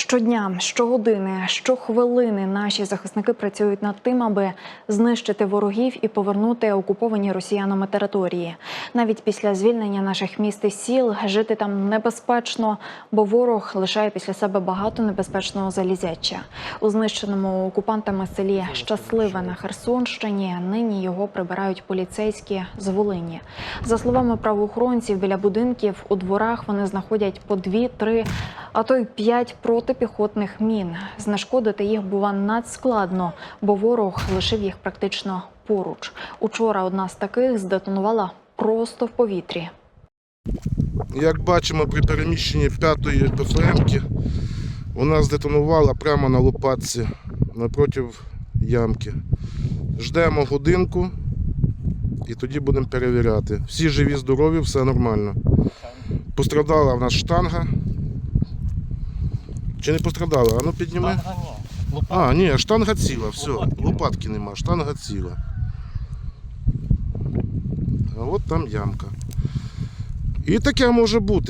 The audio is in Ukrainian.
Щодня, щогодини, щохвилини наші захисники працюють над тим, аби знищити ворогів і повернути окуповані росіянами території. Навіть після звільнення наших міст і сіл жити там небезпечно, бо ворог лишає після себе багато небезпечного залізяча. У знищеному окупантами селі Щасливе на Херсонщині нині його прибирають поліцейські з Волині. За словами правоохоронців, біля будинків у дворах вони знаходять по дві-три, а то й п'ять протипіхотних мін. Знешкодити їх бува надскладно, бо ворог лишив їх практично поруч. Учора одна з таких здетонувала просто в повітрі. Як бачимо, при переміщенні п'ятої ПФМки вона здетонувала прямо на лопатці напроти ямки. Ждемо годинку і тоді будемо перевіряти. Всі живі, здорові, все нормально. Пострадала в нас штанга. Чи не пострадала? А ну підніми. Штанга ні. А, ні, штанга ціла, все, Лопатки лопатки нема, штанга ціла. А от там ямка. І таке може бути.